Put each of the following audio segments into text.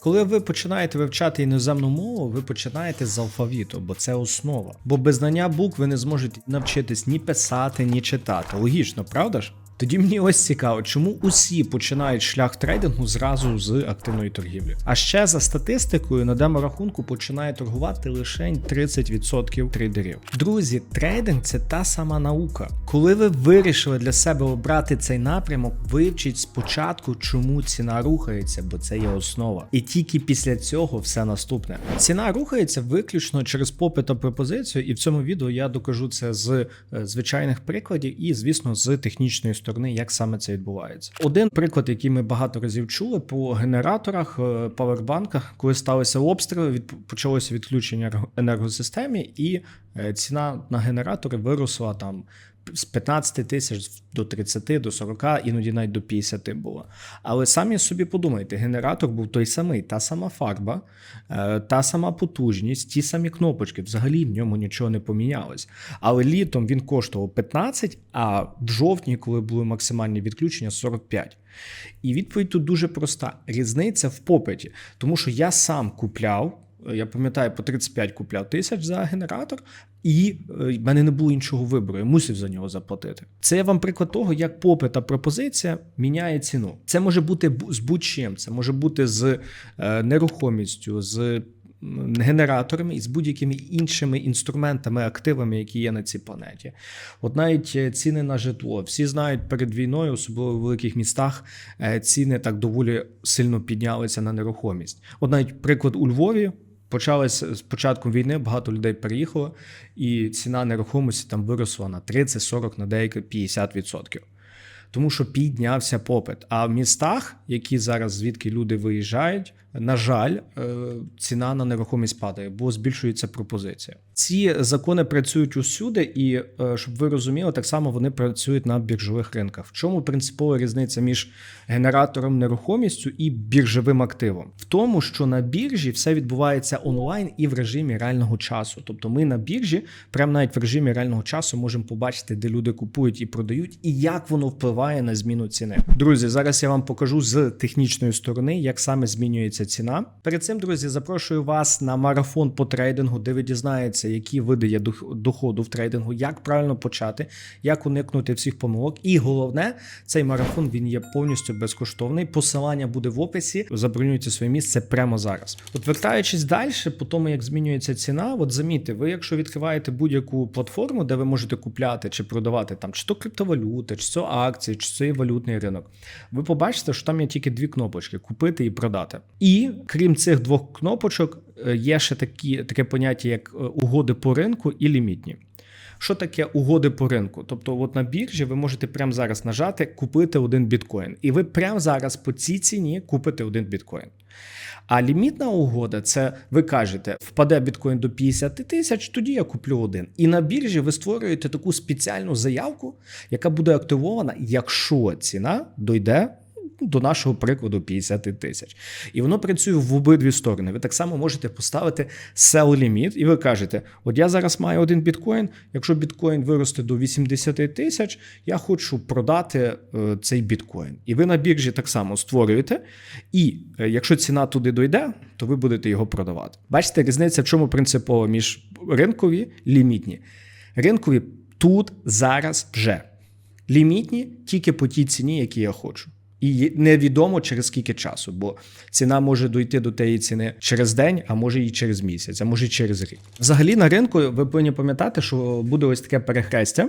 Коли ви починаєте вивчати іноземну мову, ви починаєте з алфавіту, бо це основа. Бо без знання букв ви не зможете навчитись ні писати, ні читати. Логічно, правда ж? Тоді мені ось цікаво, чому усі починають шлях трейдингу зразу з активної торгівлі. А ще за статистикою на деморахунку починає торгувати лише 30% трейдерів. Друзі, трейдинг це та сама наука. Коли ви вирішили для себе обрати цей напрямок, вивчіть спочатку, чому ціна рухається, бо це є основа. І тільки після цього все наступне. Ціна рухається виключно через попит та пропозицію, і в цьому відео я докажу це з е, звичайних прикладів і, звісно, з технічної сторони, як саме це відбувається. Один приклад, який ми багато разів чули по генераторах, е, павербанках, коли сталися обстріли, від почалося відключення енерго- енергосистемі, і е, ціна на генератори виросла там. З 15 тисяч до 30, до 40, іноді навіть до 50 було. Але самі собі подумайте, генератор був той самий, та сама фарба, е, та сама потужність, ті самі кнопочки. Взагалі в ньому нічого не помінялось. Але літом він коштував 15, а в жовтні, коли були максимальні відключення, 45. І відповідь тут дуже проста: різниця в попиті. Тому що я сам купляв. Я пам'ятаю, по 35 купляв тисяч за генератор, і е, в мене не було іншого вибору. Я мусив за нього заплатити. Це я вам приклад того, як попит та пропозиція міняє ціну. Це може бути з будь-чим. Це може бути з е, нерухомістю, з генераторами і з будь-якими іншими інструментами, активами, які є на цій планеті. От навіть е, ціни на житло. Всі знають перед війною, особливо в великих містах, ціни так доволі сильно піднялися на нерухомість. От навіть приклад у Львові. Почалось з початком війни, багато людей переїхало, і ціна нерухомості там виросла на 30, 40, на деякі 50%. Тому що піднявся попит. А в містах, які зараз звідки люди виїжджають, на жаль, е, ціна на нерухомість падає, бо збільшується пропозиція. Ці закони працюють усюди, і е, щоб ви розуміли, так само вони працюють на біржових ринках. В чому принципова різниця між генератором нерухомістю і біржовим активом? В тому, що на біржі все відбувається онлайн і в режимі реального часу. Тобто, ми на біржі, прямо навіть в режимі реального часу, можемо побачити, де люди купують і продають, і як воно впливає на зміну ціни. Друзі, зараз я вам покажу з технічної сторони, як саме змінюється ціна. Перед цим, друзі, запрошую вас на марафон по трейдингу, де ви дізнаєтеся, які види є доходу в трейдингу, як правильно почати, як уникнути всіх помилок. І головне, цей марафон він є повністю безкоштовний. Посилання буде в описі. Забронюйте своє місце прямо зараз. От вертаючись далі, по тому як змінюється ціна, от замітьте, ви, якщо відкриваєте будь-яку платформу, де ви можете купляти чи продавати там чи то криптовалюти, чи то акції, чи це валютний ринок, ви побачите, що там є тільки дві кнопочки: купити і продати. І крім цих двох кнопочок, е, є ще такі, таке поняття, як е, угоди по ринку і лімітні. Що таке угоди по ринку? Тобто, от на біржі ви можете прямо зараз нажати купити один біткоін, і ви прямо зараз по цій ціні купите один біткоін. А лімітна угода це ви кажете, впаде біткоін до 50 тисяч, тоді я куплю один. І на біржі ви створюєте таку спеціальну заявку, яка буде активована, якщо ціна дойде. До нашого прикладу 50 тисяч. І воно працює в обидві сторони. Ви так само можете поставити sell limit, і ви кажете: от я зараз маю один біткоін. Якщо біткоін виросте до 80 тисяч, я хочу продати е, цей біткоін. І ви на біржі так само створюєте. І е, якщо ціна туди дойде, то ви будете його продавати. Бачите, різниця в чому принципова між ринкові лімітні. Ринкові тут, зараз, вже. Лімітні тільки по тій ціні, які я хочу. І невідомо через скільки часу, бо ціна може дойти до тієї ціни через день, а може і через місяць, а може і через рік. Взагалі на ринку ви повинні пам'ятати, що буде ось таке перехрестя,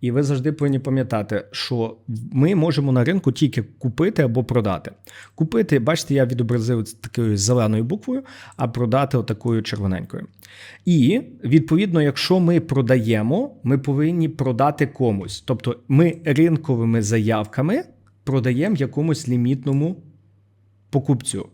і ви завжди повинні пам'ятати, що ми можемо на ринку тільки купити або продати. Купити, бачите, я відобразив такою зеленою буквою, а продати отакою червоненькою. І відповідно, якщо ми продаємо, ми повинні продати комусь. Тобто ми ринковими заявками продаємо якомусь лімітному покупцю.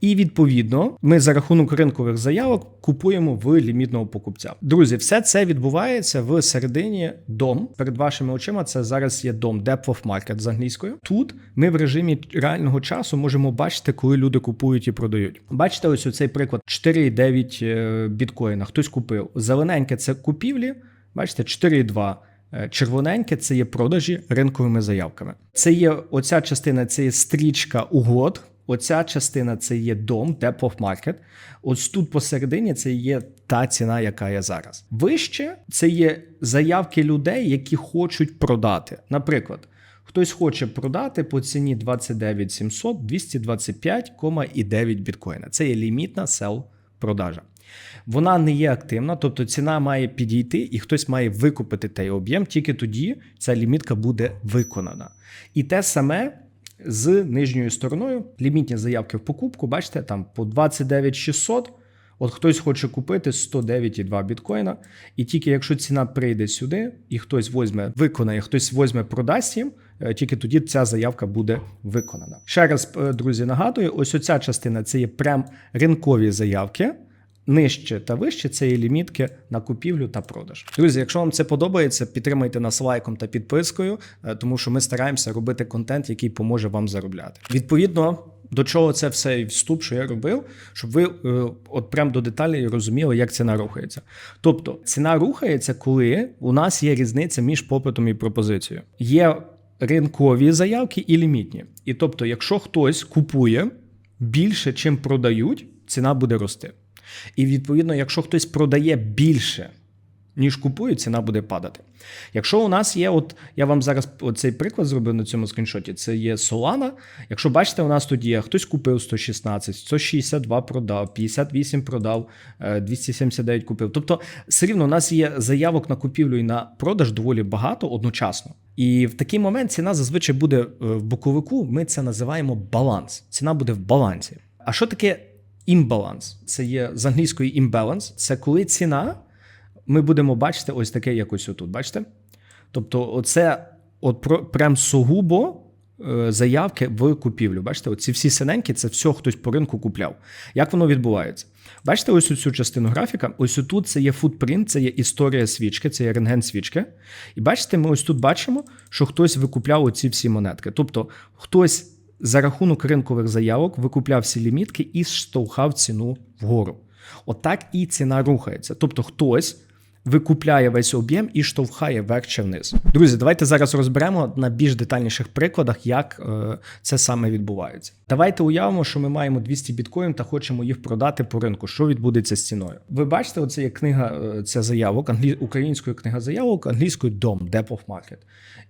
І відповідно, ми за рахунок ринкових заявок купуємо в лімітного покупця. Друзі, все це відбувається в середині дом. Перед вашими очима це зараз є дом Depth of Market з англійською. Тут ми в режимі реального часу можемо бачити, коли люди купують і продають. Бачите, ось оцей приклад 4,9 е, біткоїна. Хтось купив. Зелененьке це купівлі. Бачите, 4,2. Е, Червоненьке це є продажі ринковими заявками. Це є оця частина, це є стрічка угод. оця частина це є дом, depth of. Ось тут посередині це є та ціна, яка є зараз. Вище це є заявки людей, які хочуть продати. Наприклад, хтось хоче продати по ціні 29 700 225,9 біткоїна. Це є лімітна сел продажа. Вона не є активна, тобто ціна має підійти, і хтось має викупити той об'єм, тільки тоді ця лімітка буде виконана. І те саме з нижньою стороною, лімітні заявки в покупку, бачите, там по 29 600, От хтось хоче купити 109,2 біткоїна, і тільки якщо ціна прийде сюди, і хтось возьме, виконає, хтось возьме, продасть їм, е, тільки тоді ця заявка буде виконана. Ще раз, е, друзі, нагадую: ось оця частина це є прям ринкові заявки. Нижче та вище це є лімітки на купівлю та продаж. Друзі, якщо вам це подобається, підтримайте нас лайком та підпискою, е, тому що ми стараємося робити контент, який поможе вам заробляти. Відповідно. До чого це все і вступ, що я робив, щоб ви е, от прям до деталей розуміли, як ціна рухається. Тобто ціна рухається, коли у нас є різниця між попитом і пропозицією. Є ринкові заявки і лімітні. І тобто, якщо хтось купує більше, чим продають, ціна буде рости. І відповідно, якщо хтось продає більше, ніж купує, ціна буде падати. Якщо у нас є, от я вам зараз цей приклад зробив на цьому скріншоті, це є Solana. Якщо бачите, у нас тут є хтось купив 116, 162 продав, 58 продав, е, 279 купив. Тобто, все рівно у нас є заявок на купівлю і на продаж доволі багато одночасно. І в такий момент ціна зазвичай буде е, в боковику. Ми це називаємо баланс. Ціна буде в балансі. А що таке імбаланс? Це є з англійської імбаланс. Це коли ціна ми будемо бачити ось таке якось отут. Бачите? Тобто, оце от про, прям сугубо е, заявки в купівлю. Бачите, оці всі синенькі, це все хтось по ринку купляв. Як воно відбувається? Бачите, ось цю частину графіка. Ось тут це є футпринт, це є історія свічки, це є рентген свічки. І бачите, ми ось тут бачимо, що хтось викупляв оці всі монетки. Тобто, хтось за рахунок ринкових заявок викупляв всі лімітки і штовхав ціну вгору. Отак і ціна рухається. Тобто, хтось викупляє весь об'єм і штовхає вверх чи вниз. Друзі, давайте зараз розберемо на більш детальніших прикладах, як е, це саме відбувається. Давайте уявимо, що ми маємо 200 біткоїн та хочемо їх продати по ринку. Що відбудеться з ціною? Ви бачите, оце є книга це заявок, англі... українською книга заявок, англійською дом, Depth of Market.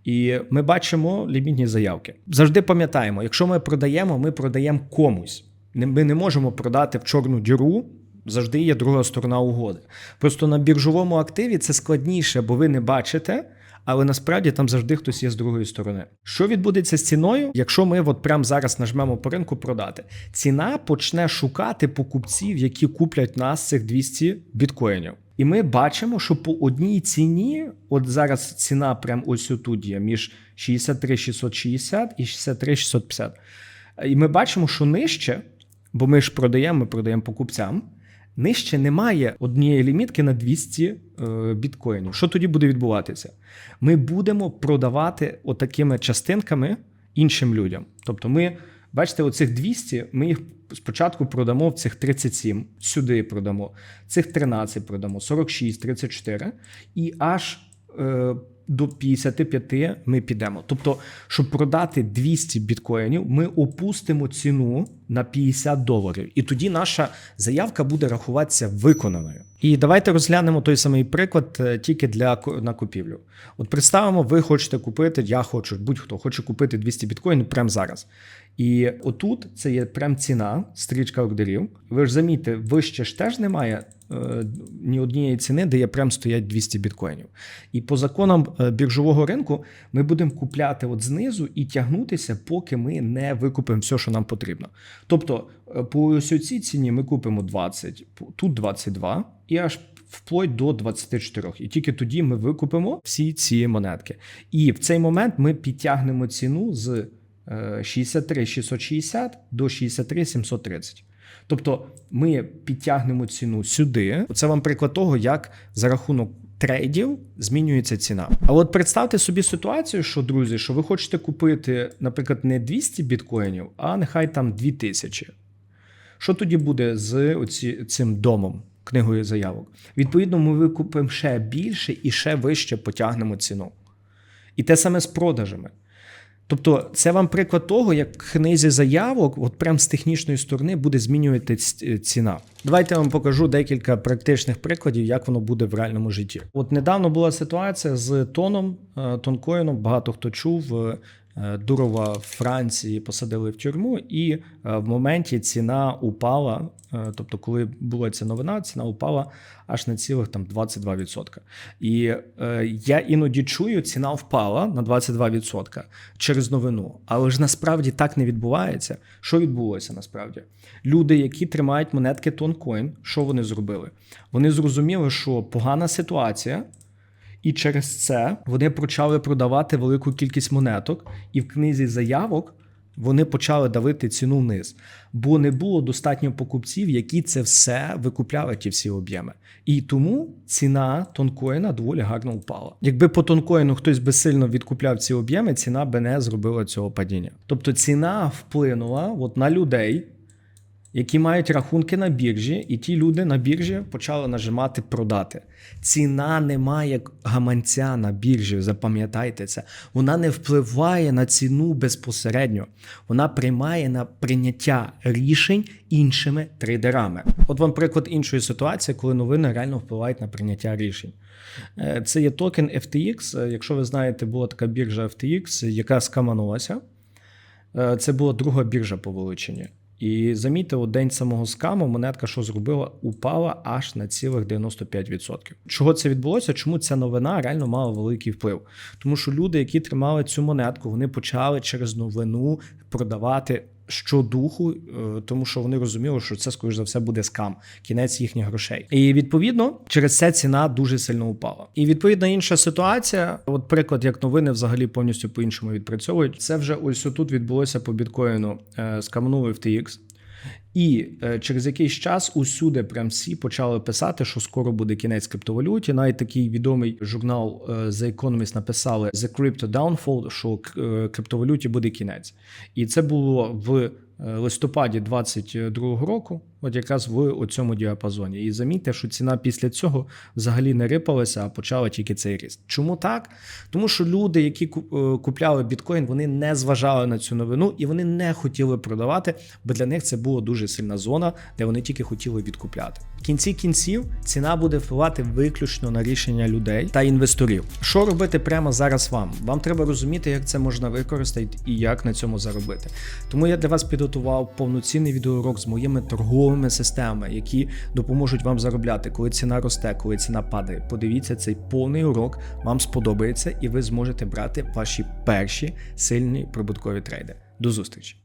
І ми бачимо лімітні заявки. Завжди пам'ятаємо, якщо ми продаємо, ми продаємо комусь. Ми не можемо продати в чорну діру завжди є друга сторона угоди. Просто на біржовому активі це складніше, бо ви не бачите. Але насправді там завжди хтось є з другої сторони. Що відбудеться з ціною, якщо ми от прямо зараз нажмемо по ринку продати? Ціна почне шукати покупців, які куплять нас цих 200 біткоїнів. І ми бачимо, що по одній ціні, от зараз ціна прям ось тут є між 63 660 і 63 650. І ми бачимо, що нижче, бо ми ж продаємо, ми продаємо покупцям. Нижче немає однієї лімітки на 200 е, біткоїнів. Що тоді буде відбуватися? Ми будемо продавати отакими частинками іншим людям. Тобто, ми, бачите, оцих 200, ми їх спочатку продамо в цих 37, сюди продамо, цих 13 продамо, 46, 34, і аж. Е, до 55 ми підемо. Тобто, щоб продати 200 біткоїнів, ми опустимо ціну на 50 доларів. І тоді наша заявка буде рахуватися виконаною. І давайте розглянемо той самий приклад е, тільки для на купівлю. От представимо, ви хочете купити, я хочу, будь-хто хоче купити 200 біткоїнів прямо зараз. І отут це є прям ціна, стрічка ордерів. Ви ж замітьте, вище ж теж немає е, ні однієї ціни, де є прям стоять 200 біткоїнів. І по законам е, біржового ринку ми будемо купляти от знизу і тягнутися, поки ми не викупимо все, що нам потрібно. Тобто, е, по ось цій ціні ми купимо 20, тут 22 і аж вплоть до 24. І тільки тоді ми викупимо всі ці монетки. І в цей момент ми підтягнемо ціну з 63 660 до 63 730. Тобто ми підтягнемо ціну сюди. Це вам приклад того, як за рахунок трейдів змінюється ціна. А от представте собі ситуацію, що друзі, що ви хочете купити, наприклад, не 200 біткоїнів, а нехай там 2000. Що тоді буде з оці, цим домом, книгою заявок? Відповідно, ми викупимо ще більше і ще вище потягнемо ціну. І те саме з продажами. Тобто, це вам приклад того, як книзі заявок, от прям з технічної сторони буде змінювати ціна. Давайте я вам покажу декілька практичних прикладів, як воно буде в реальному житті. От недавно була ситуація з тоном, е, тонкоїном. Багато хто чув. Е, Дурова в Франції посадили в тюрму, і е, в моменті ціна упала. е, Тобто, коли була ця новина, ціна упала аж на цілих там 22%. І я іноді чую, ціна впала на 22% через новину. Але ж насправді так не відбувається. Що відбулося насправді? Люди, які тримають монетки Тонкоін, що вони зробили? Вони зрозуміли, що погана ситуація. І через це вони почали продавати велику кількість монеток, і в книзі заявок вони почали давити ціну вниз, бо не було достатньо покупців, які це все викупляли, ті всі об'єми. І тому ціна тонкоїна доволі гарно впала. Якби по тонкоїну хтось би сильно відкупляв ці об'єми, ціна би не зробила цього падіння. Тобто ціна вплинула от на людей, які мають рахунки на біржі, і ті люди на біржі почали нажимати продати. Ціна не має гаманця на біржі, запам'ятайте це. Вона не впливає на ціну безпосередньо. Вона приймає на прийняття рішень іншими трейдерами. От вам приклад іншої ситуації, коли новини реально впливають на прийняття рішень. Е, Це є токен FTX. Е, Якщо ви знаєте, була така біржа FTX, яка скаманулася. Е, Це була друга біржа по величині. І замітьте, у день самого скаму монетка, що зробила, упала аж на цілих 95%. Чого це відбулося? Чому ця новина реально мала великий вплив? Тому що люди, які тримали цю монетку, вони почали через новину продавати щодуху, е, тому що вони розуміли, що це, скоріш за все, буде скам, кінець їхніх грошей. І відповідно через це ціна дуже сильно упала. І відповідно інша ситуація, от приклад, як новини взагалі повністю по-іншому відпрацьовують. Це вже ось тут відбулося по біткоїну. Е, Скамнули FTX. І е, через якийсь час усюди прям всі почали писати, що скоро буде кінець криптовалюті. Навіть такий відомий журнал е, The Economist написали The Crypto Downfall, що е, криптовалюті буде кінець. І це було в листопаді 22-го року, от якраз в цьому діапазоні. І замітьте, що ціна після цього взагалі не рипалася, а почала тільки цей ріст. Чому так? Тому що люди, які е, купляли біткоін, вони не зважали на цю новину і вони не хотіли продавати, бо для них це була дуже сильна зона, де вони тільки хотіли відкупляти. В кінці кінців ціна буде впливати виключно на рішення людей та інвесторів. Що робити прямо зараз вам? Вам треба розуміти, як це можна використати і як на цьому заробити. Тому я для вас підготував повноцінний відеоурок з моїми торговими системами, які допоможуть вам заробляти, коли ціна росте, коли ціна падає. Подивіться цей повний урок, вам сподобається, і ви зможете брати ваші перші сильні прибуткові трейди. До зустрічі!